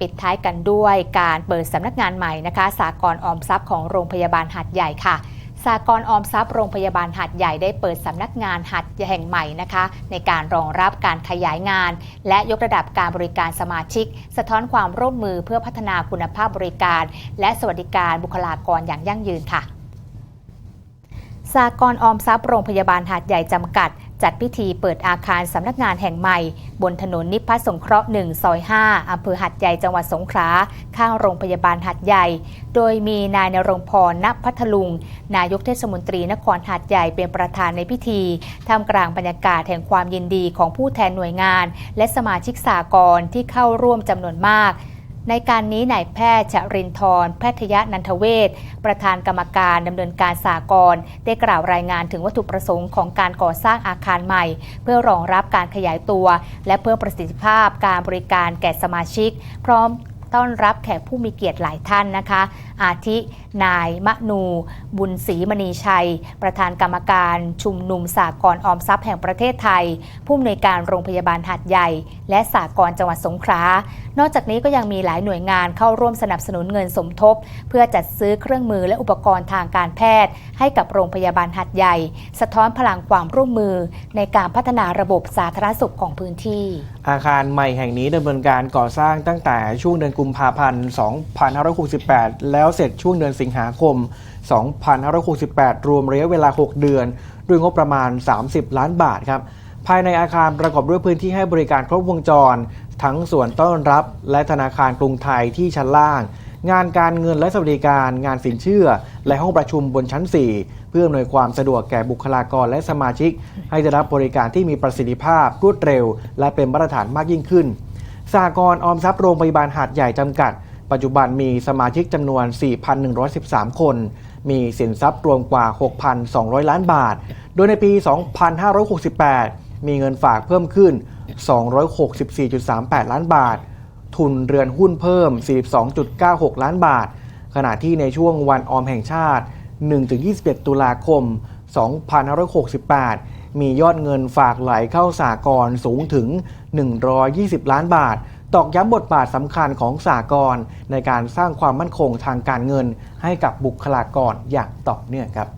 ปิดท้ายกันด้วยการเปิดสำนักงานใหม่นะคะสากลออมทรัพย์ของโรงพยาบาลหัดใหญ่ค่ะสากลออมทรัพย์โรงพยาบาลหัดใหญ่ได้เปิดสำนักงานหัดแห่งใหม่นะคะ ในการรองรับการขยายงาน และยกระดับการบริการสมาชิก สะท้อนความร่วมมือเพื่อพัฒนาคุณภาพบริการ และสวัสดิการบุคลากรอย่างยั่งยืนค่ะสากลออมทรัพย์โรงพยาบาลหาดใหญ่จำกัด จัดพิธีเปิดอาคารสำนักงานแห่งใหม่ บนถนนนิพพสงเคราะห์1ซอย 5 อำเภอหัดใหญ่จังหวัดสงขลาข้างโรงพยาบาลหัดใหญ่ โดยมีนายนรงพรณพัทลุง นายกเทศมนตรีนครหัดใหญ่เป็นประธานในพิธีท่ามกลางบรรยากาศแห่งความยินดีของผู้แทนหน่วยงาน และสมาชิกสากลที่เข้าร่วมจำนวนมาก ในการนี้นายแพทย์ชรินทร์แพทยนันทเวศประธานกรรมการดำเนินการสากลได้กล่าวรายงานถึงวัตถุประสงค์ของการก่อสร้างอาคารใหม่ เพื่อรองรับการขยายตัว และเพิ่มประสิทธิภาพการบริการแก่สมาชิก พร้อมต้อนรับแขกผู้มีเกียรติหลายท่านนะคะ อาทิ นายมะนู บุญศรีมณีชัย ประธานกรรมการชุมนุมสากลออมทรัพย์แห่งประเทศไทย ผู้อำนวยการโรงพยาบาลหัดใหญ่ และสากลจังหวัดสงขลานอกจากนี้ก็ยังมีหลายหน่วยงานเข้าร่วมสนับสนุนเงินสมทบ เพื่อจัดซื้อเครื่องมือและอุปกรณ์ทางการแพทย์ ให้กับโรงพยาบาลหัดใหญ่ สะท้อนพลังความร่วมมือ ในการพัฒนาระบบสาธารณสุขของพื้นที่ อาคารใหม่แห่งนี้ดำเนินการก่อสร้างตั้งแต่ช่วงเดือนกุมภาพันธ์ 2568 แล้วเสร็จช่วงเดือนสิงหาคม 2568 รวมระยะเวลา 6 เดือน ด้วยงบประมาณ 30 ล้านบาทครับภายในอาคารประกอบด้วยพื้นที่ให้บริการครบวงจร ทั้งส่วนต้อนรับ และธนาคารกรุงไทยที่ชั้นล่าง งานการเงินและสวัสดิการ งานสินเชื่อ และห้องประชุมบนชั้น 4 เพื่ออำนวยความสะดวกแก่บุคลากรและสมาชิก ให้ได้รับบริการที่มีประสิทธิภาพ รวดเร็ว และเป็นมาตรฐานมากยิ่งขึ้นสหกรออมทรัพย์โรงพยาบาลหาดใหญ่จำกัด ปัจจุบันมีสมาชิกจำนวน 4,113 คน มีสินทรัพย์รวมกว่า 6,200 ล้านบาท โดยในปี 2568 มีเงินฝากเพิ่มขึ้น 264.38 ล้านบาท ทุนเรือนหุ้นเพิ่ม 42.96 ล้านบาท ขณะที่ในช่วงวันออมแห่งชาติ 1-21 ตุลาคม 2568 มียอดเงินฝากไหลเข้าสากลสูงถึง 120 ล้านบาท ตอกย้ำบทบาทสำคัญของสากลในการสร้างความมั่นคงทางการเงิน ให้กับบุคลากรอย่างต่อเนื่องครับ